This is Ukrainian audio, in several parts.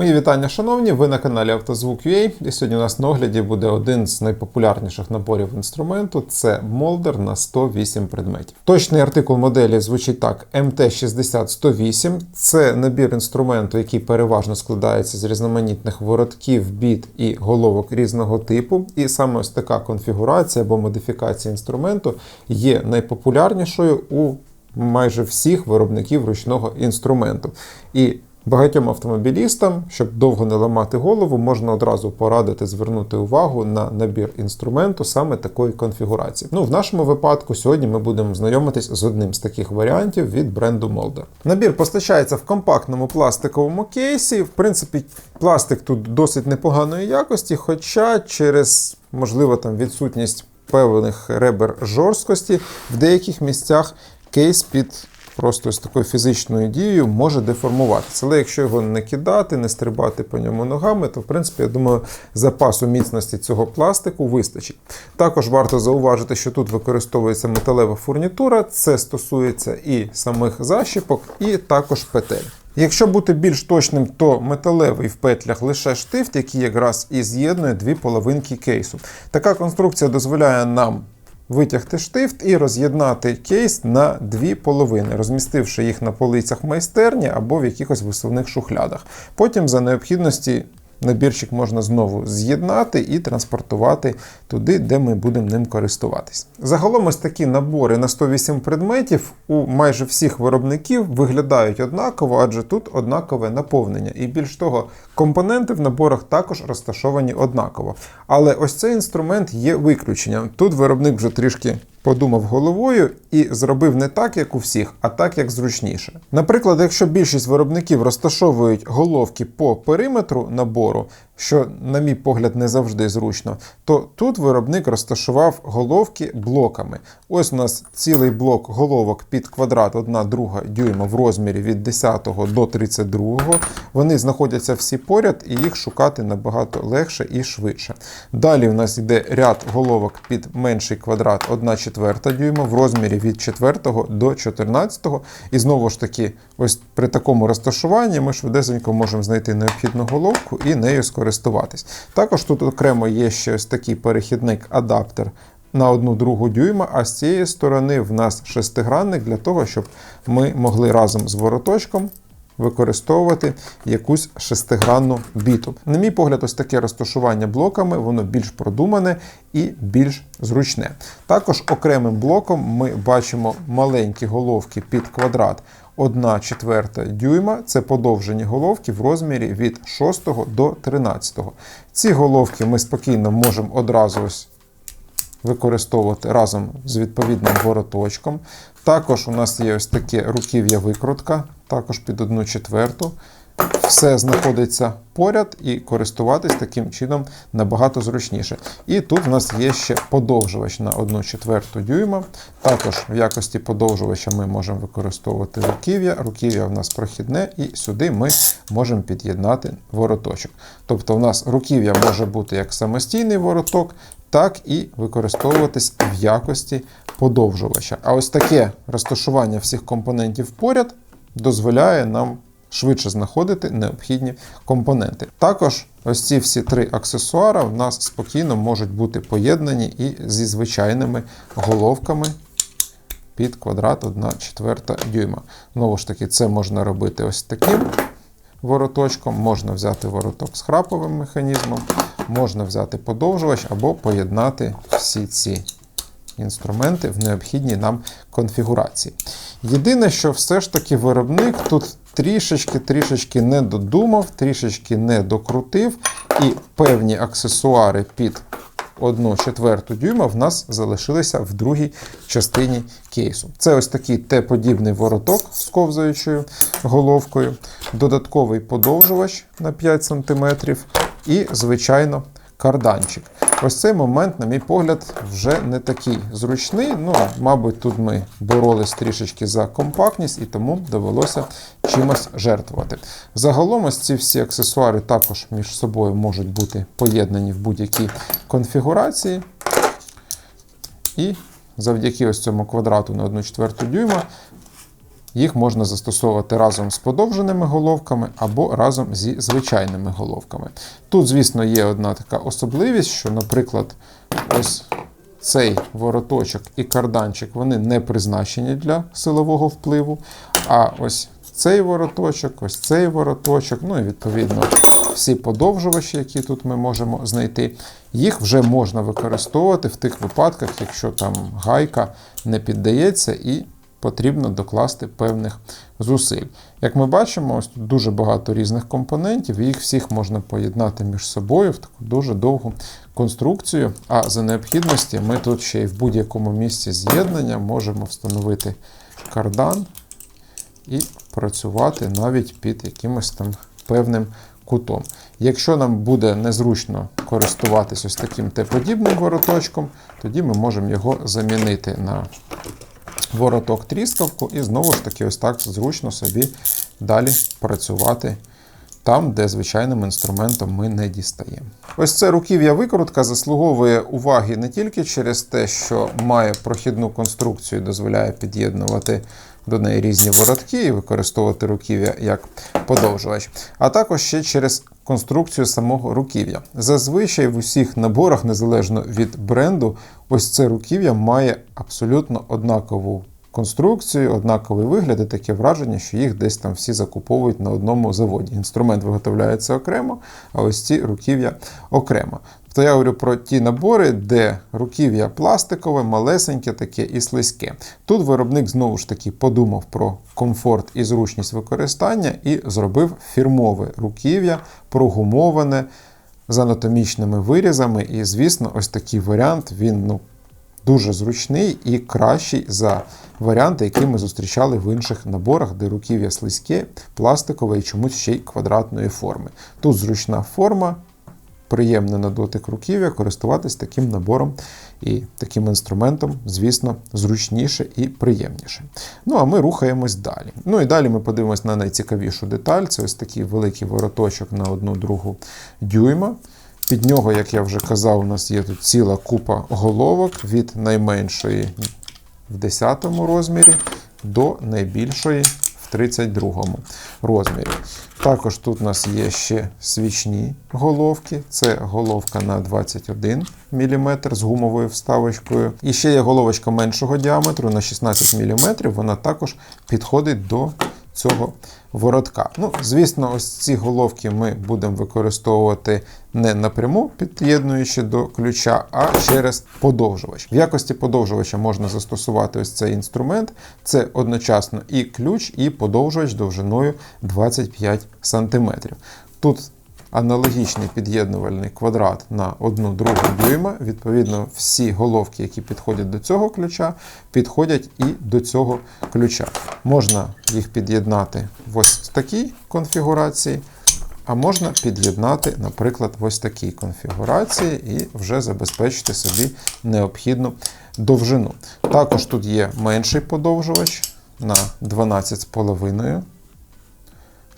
Мої вітання, шановні. Ви на каналі Автозвук.ua. І сьогодні у нас на огляді буде один з найпопулярніших наборів інструменту це молдер на 108 предметів. Точний артикул моделі звучить так: МТ-60-108. Це набір інструменту, який переважно складається з різноманітних воротків, біт і головок різного типу. І саме ось така конфігурація або модифікація інструменту є найпопулярнішою у майже всіх виробників ручного інструменту. І Багатьом автомобілістам, щоб довго не ламати голову, можна одразу порадити звернути увагу на набір інструменту саме такої конфігурації. Ну, в нашому випадку сьогодні ми будемо знайомитись з одним з таких варіантів від бренду Molder. Набір постачається в компактному пластиковому кейсі. В принципі, пластик тут досить непоганої якості, хоча через можливо там відсутність певних ребер жорсткості в деяких місцях кейс під просто з такою фізичною дією може деформуватися. Але якщо його не кидати, не стрибати по ньому ногами, то в принципі, я думаю, запасу міцності цього пластику вистачить. Також варто зауважити, що тут використовується металева фурнітура, це стосується і самих защіпок, і також петель. Якщо бути більш точним, то металевий в петлях лише штифт, який якраз і з'єднує дві половинки кейсу. Така конструкція дозволяє нам витягти штифт і роз'єднати кейс на дві половини, розмістивши їх на полицях майстерні або в якихось висувних шухлядах. Потім, за необхідності, набірчик можна знову з'єднати і транспортувати туди, де ми будемо ним користуватись. Загалом ось такі набори на 108 предметів у майже всіх виробників виглядають однаково, адже тут однакове наповнення. І більш того, компоненти в наборах також розташовані однаково. Але ось цей інструмент є виключенням. Тут виробник вже трішки подумав головою і зробив не так, як у всіх, а так, як зручніше. Наприклад, якщо більшість виробників розташовують головки по периметру набору, що, на мій погляд, не завжди зручно, то тут виробник розташував головки блоками. Ось у нас цілий блок головок під квадрат 1,2 дюйма в розмірі від 10 до 32. Вони знаходяться всі поряд і їх шукати набагато легше і швидше. Далі у нас йде ряд головок під менший квадрат 1 четверта дюйма в розмірі від 4 до 14. І знову ж таки, ось при такому розташуванні ми швидесенько можемо знайти необхідну головку і нею скористуватись. Також тут окремо є ще ось такий перехідник-адаптер. На одну другу дюйма, а з цієї сторони в нас шестигранник для того, щоб ми могли разом з вороточком використовувати якусь шестигранну біту. На мій погляд, ось таке розташування блоками, воно більш продумане і більш зручне. Також окремим блоком ми бачимо маленькі головки під квадрат. 1 четверта дюйма це подовжені головки в розмірі від 6 до 13. Ці головки ми спокійно можемо одразу використовувати разом з відповідним вороточком. Також у нас є ось таке руків'я викрутка, також під 1 четверту. Все знаходиться поряд і користуватись таким чином набагато зручніше. І тут в нас є ще подовжувач на 1 четверту дюйма. Також в якості подовжувача ми можемо використовувати руків'я. Руків'я в нас прохідне, і сюди ми можемо під'єднати вороточок. Тобто, в нас руків'я може бути як самостійний вороток, так і використовуватись в якості подовжувача. А ось таке розташування всіх компонентів поряд дозволяє нам швидше знаходити необхідні компоненти. Також ось ці всі три аксесуари в нас спокійно можуть бути поєднані і зі звичайними головками. Під квадрат 1 четверта дюйма. Знову ж таки, це можна робити ось таким вороточком, можна взяти вороток з храповим механізмом, можна взяти подовжувач або поєднати всі ці інструменти в необхідній нам конфігурації. Єдине, що все ж таки виробник тут трішечки-трішечки не додумав, трішечки не докрутив, і певні аксесуари під 1 четверту дюйма в нас залишилися в другій частині кейсу. Це ось такий Т-подібний вороток з ковзаючою головкою, додатковий подовжувач на 5 см і, звичайно, карданчик. Ось цей момент, на мій погляд, вже не такий зручний. Ну, мабуть, тут ми боролись трішечки за компактність і тому довелося чимось жертвувати. Загалом, ось ці всі аксесуари також між собою можуть бути поєднані в будь-якій конфігурації. І завдяки ось цьому квадрату на 1 четверту дюйма Їх можна застосовувати разом з подовженими головками або разом зі звичайними головками. Тут, звісно, є одна така особливість, що, наприклад, ось цей вороточок і карданчик вони не призначені для силового впливу. А ось цей вороточок, ось цей вороточок, ну і відповідно всі подовжувачі, які тут ми можемо знайти, їх вже можна використовувати в тих випадках, якщо там гайка не піддається і потрібно докласти певних зусиль. Як ми бачимо, ось тут дуже багато різних компонентів, їх всіх можна поєднати між собою в таку дуже довгу конструкцію. А за необхідності ми тут ще й в будь-якому місці з'єднання можемо встановити кардан і працювати навіть під якимось там певним кутом. Якщо нам буде незручно користуватись ось таким Т-подібним вороточком, тоді ми можемо його замінити на вороток тріскавку і знову ж таки ось так зручно собі далі працювати там, де звичайним інструментом ми не дістаємо. Ось це руків'я викрутка заслуговує уваги не тільки через те, що має прохідну конструкцію, і дозволяє під'єднувати до неї різні воротки і використовувати руків'я як подовжувач, а також ще через конструкцію самого руків'я. Зазвичай в усіх наборах, незалежно від бренду, ось це руків'я має абсолютно однакову конструкцію, однаковий вигляд і таке враження, що їх десь там всі закуповують на одному заводі. Інструмент виготовляється окремо, а ось ці руків'я окремо. То я говорю про ті набори, де руків'я пластикове, малесеньке таке і слизьке. Тут виробник знову ж таки подумав про комфорт і зручність використання і зробив фірмове руків'я, прогумоване з анатомічними вирізами. І, звісно, ось такий варіант він ну, дуже зручний і кращий за варіанти, які ми зустрічали в інших наборах, де руків'я слизьке, пластикове і чомусь ще й квадратної форми. Тут зручна форма. Приємне на дотик руків'я користуватись таким набором і таким інструментом, звісно, зручніше і приємніше. Ну, а ми рухаємось далі. Ну і далі ми подивимось на найцікавішу деталь. Це ось такий великий вороточок на одну другу дюйма. Під нього, як я вже казав, у нас є тут ціла купа головок від найменшої в 10 розмірі до найбільшої в 32 розмірі. Також тут у нас є ще свічні головки. Це головка на 21 мм з гумовою вставочкою. І ще є головочка меншого діаметру на 16 мм. Вона також підходить до цього воротка. Ну, Звісно, ось ці головки ми будемо використовувати не напряму, під'єднуючи до ключа, а через подовжувач. В якості подовжувача можна застосувати ось цей інструмент. Це одночасно і ключ, і подовжувач довжиною 25 см. Тут аналогічний під'єднувальний квадрат на одну другу дюйма. Відповідно, всі головки, які підходять до цього ключа, підходять і до цього ключа. Можна їх під'єднати в ось такій конфігурації. А можна під'єднати, наприклад, в ось такій конфігурації і вже забезпечити собі необхідну довжину. Також тут є менший подовжувач на 12,5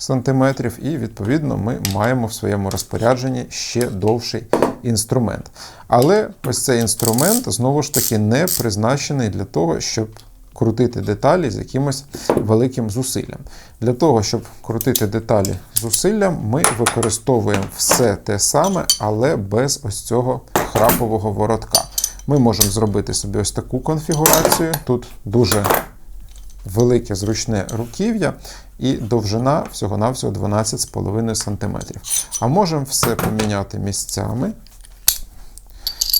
сантиметрів, і, відповідно, ми маємо в своєму розпорядженні ще довший інструмент. Але ось цей інструмент знову ж таки не призначений для того, щоб крутити деталі з якимось великим зусиллям. Для того, щоб крутити деталі зусиллям, ми використовуємо все те саме, але без ось цього храпового воротка. Ми можемо зробити собі ось таку конфігурацію. Тут дуже велике зручне руків'я і довжина всього-навсього 12,5 см. А можемо все поміняти місцями.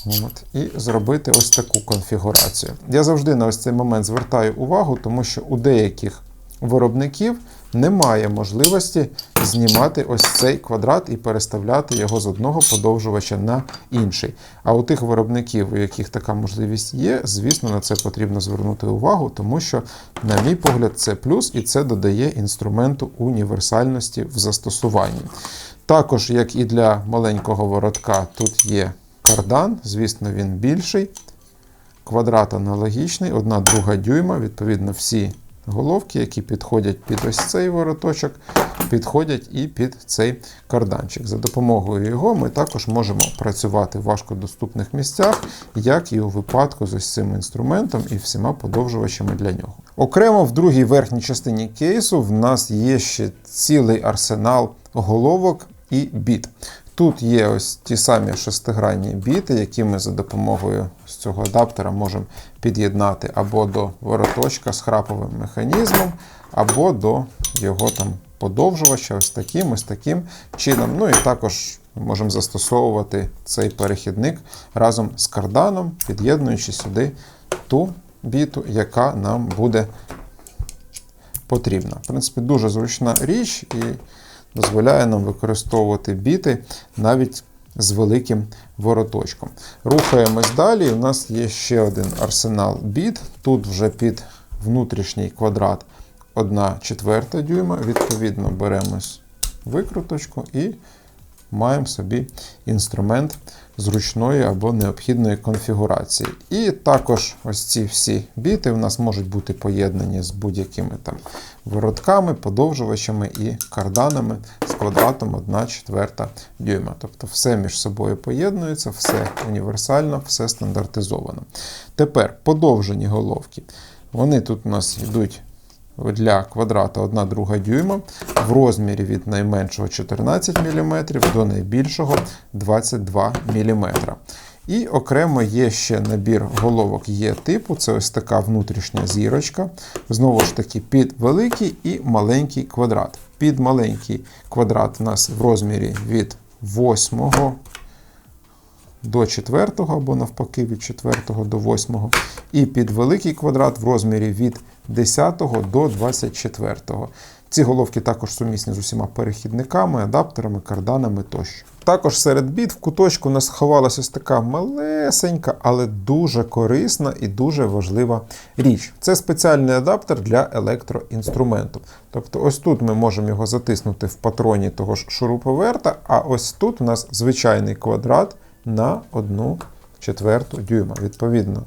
От, І зробити ось таку конфігурацію. Я завжди на ось цей момент звертаю увагу, тому що у деяких виробників немає можливості знімати ось цей квадрат і переставляти його з одного подовжувача на інший. А у тих виробників, у яких така можливість є, звісно, на це потрібно звернути увагу, тому що, на мій погляд, це плюс і це додає інструменту універсальності в застосуванні. Також, як і для маленького воротка, тут є кардан, звісно, він більший. Квадрат аналогічний, одна друга дюйма, відповідно, всі головки, які підходять під ось цей вороточок, підходять і під цей карданчик. За допомогою його ми також можемо працювати в важкодоступних місцях, як і у випадку з ось цим інструментом і всіма подовжувачами для нього. Окремо в другій верхній частині кейсу в нас є ще цілий арсенал головок і біт. Тут є ось ті самі шестигранні біти, які ми за допомогою з цього адаптера можемо під'єднати або до вороточка з храповим механізмом, або до його там подовжувача, ось таким, ось таким чином. Ну і також можемо застосовувати цей перехідник разом з карданом, під'єднуючи сюди ту біту, яка нам буде потрібна. В принципі, дуже зручна річ і дозволяє нам використовувати біти навіть з великим вороточком. Рухаємось далі. У нас є ще один арсенал біт. Тут вже під внутрішній квадрат 1 четверта дюйма. Відповідно, беремось викруточку і маємо собі інструмент зручної або необхідної конфігурації. І також ось ці всі біти у нас можуть бути поєднані з будь-якими там воротками, подовжувачами і карданами з квадратом 1 четверта дюйма. Тобто все між собою поєднується, все універсально, все стандартизовано. Тепер подовжені головки. Вони тут у нас йдуть для квадрата 1 друга дюйма в розмірі від найменшого 14 мм до найбільшого 22 мм. І окремо є ще набір головок є типу, це ось така внутрішня зірочка. Знову ж таки, під великий і маленький квадрат. Під маленький квадрат у нас в розмірі від 8 до 4 або навпаки від 4 до 8. І під великий квадрат в розмірі від 10 до 24. Ці головки також сумісні з усіма перехідниками, адаптерами, карданами тощо. Також серед біт в куточку у нас сховалася ось така малесенька, але дуже корисна і дуже важлива річ. Це спеціальний адаптер для електроінструменту. Тобто, ось тут ми можемо його затиснути в патроні того ж шуруповерта, а ось тут у нас звичайний квадрат на 1 четверту дюйма. Відповідно,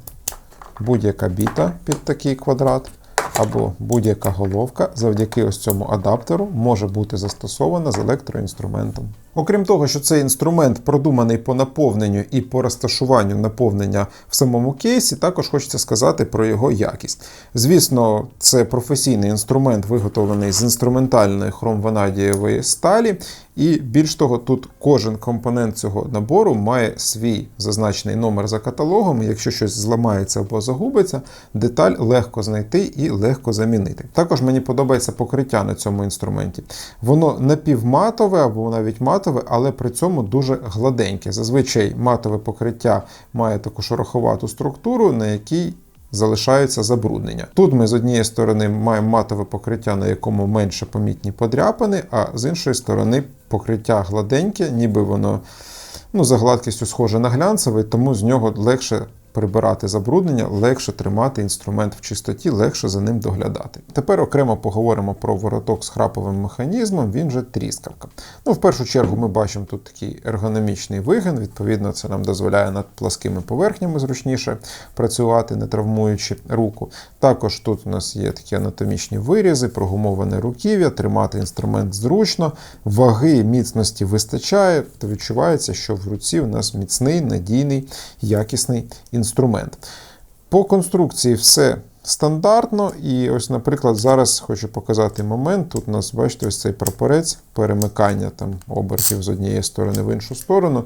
будь-яка біта під такий квадрат або будь-яка головка завдяки ось цьому адаптеру може бути застосована з електроінструментом. Окрім того, що цей інструмент продуманий по наповненню і по розташуванню наповнення в самому кейсі, також хочеться сказати про його якість. Звісно, це професійний інструмент, виготовлений з інструментальної хромванадієвої сталі, і більш того, тут кожен компонент цього набору має свій зазначений номер за каталогом. Якщо щось зламається або загубиться, деталь легко знайти і легко замінити. Також мені подобається покриття на цьому інструменті. Воно напівматове або навіть матове, але при цьому дуже гладеньке. Зазвичай матове покриття має таку шероховату структуру, на якій залишаються забруднення. Тут ми з однієї сторони маємо матове покриття, на якому менше помітні подряпини, а з іншої сторони покриття гладеньке, ніби воно ну, за гладкістю схоже на глянцевий, тому з нього легше прибирати забруднення, легше тримати інструмент в чистоті, легше за ним доглядати. Тепер окремо поговоримо про вороток з храповим механізмом, він же тріскавка. Ну, В першу чергу ми бачимо тут такий ергономічний вигин, відповідно, це нам дозволяє над пласкими поверхнями зручніше працювати, не травмуючи руку. Також тут у нас є такі анатомічні вирізи, прогумоване руків'я, тримати інструмент зручно, ваги міцності вистачає, то відчувається, що в руці у нас міцний, надійний, якісний інструмент інструмент. По конструкції все стандартно. І ось, наприклад, зараз хочу показати момент. Тут у нас, бачите, ось цей прапорець, перемикання там обертів з однієї сторони в іншу сторону.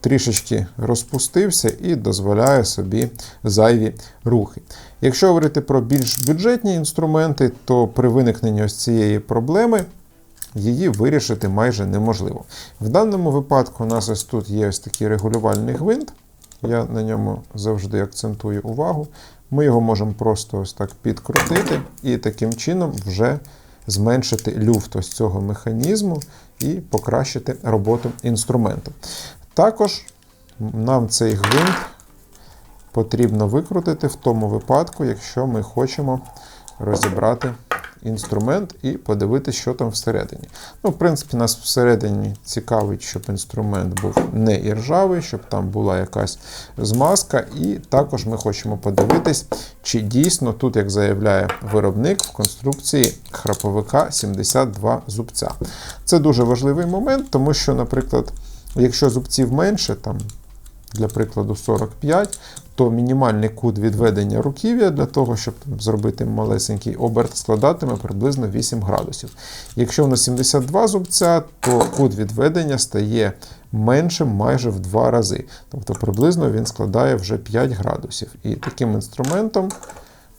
Трішечки розпустився і дозволяє собі зайві рухи. Якщо говорити про більш бюджетні інструменти, то при виникненні ось цієї проблеми її вирішити майже неможливо. В даному випадку у нас ось тут є ось такий регулювальний гвинт. Я на ньому завжди акцентую увагу. Ми його можемо просто ось так підкрутити і таким чином вже зменшити люфт ось цього механізму і покращити роботу інструменту. Також нам цей гвинт потрібно викрутити в тому випадку, якщо ми хочемо розібрати інструмент і подивитися, що там всередині. Ну, в принципі, нас всередині цікавить, щоб інструмент був не іржавий, щоб там була якась змазка. І також ми хочемо подивитись, чи дійсно тут, як заявляє виробник, в конструкції храповика 72 зубця. Це дуже важливий момент, тому що, наприклад, якщо зубців менше, там, для прикладу, 45, то мінімальний кут відведення руків'я для того, щоб там, зробити малесенький оберт, складатиме приблизно 8 градусів. Якщо на 72 зубця, то кут відведення стає меншим майже в 2 рази. Тобто приблизно він складає вже 5 градусів. І таким інструментом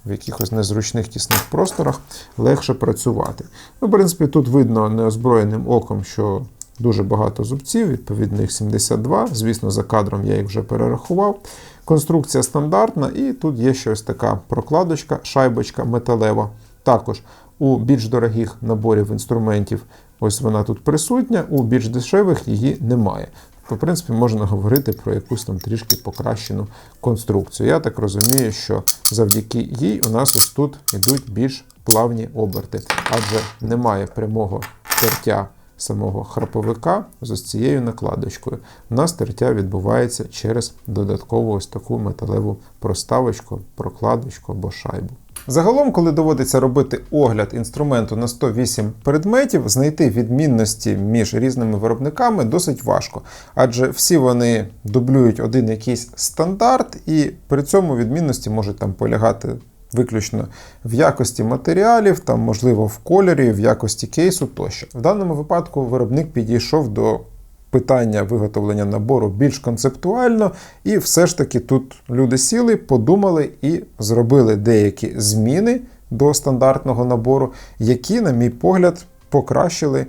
в якихось незручних тісних просторах легше працювати. Ну, в принципі, тут видно неозброєним оком, що дуже багато зубців, відповідно їх 72. Звісно, за кадром я їх вже перерахував. Конструкція стандартна, і тут є щось така прокладочка, шайбочка металева. Також у більш дорогих наборів інструментів ось вона тут присутня, у більш дешевих її немає. В принципі, можна говорити про якусь там трішки покращену конструкцію. Я так розумію, що завдяки їй у нас ось тут йдуть більш плавні оберти, адже немає прямого тертя самого храповика з ось цією накладочкою. У нас тертя відбувається через додаткову ось таку металеву проставочку, прокладочку або шайбу. Загалом, коли доводиться робити огляд інструменту на 108 предметів, знайти відмінності між різними виробниками досить важко, адже всі вони дублюють один якийсь стандарт, і при цьому відмінності можуть там полягати виключно в якості матеріалів, там, можливо, в кольорі, в якості кейсу тощо. В даному випадку виробник підійшов до питання виготовлення набору більш концептуально, і все ж таки тут люди сіли, подумали і зробили деякі зміни до стандартного набору, які, на мій погляд, покращили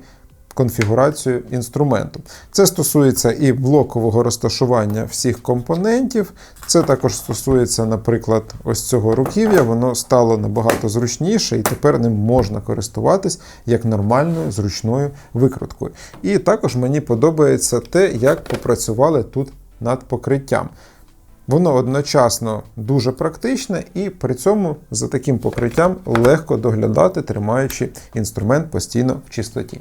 конфігурацію інструменту. Це стосується і блокового розташування всіх компонентів. Це також стосується, наприклад, ось цього руків'я. Воно стало набагато зручніше, і тепер ним можна користуватись як нормальною зручною викруткою. І також мені подобається те, як попрацювали тут над покриттям. Воно одночасно дуже практичне і при цьому за таким покриттям легко доглядати, тримаючи інструмент постійно в чистоті.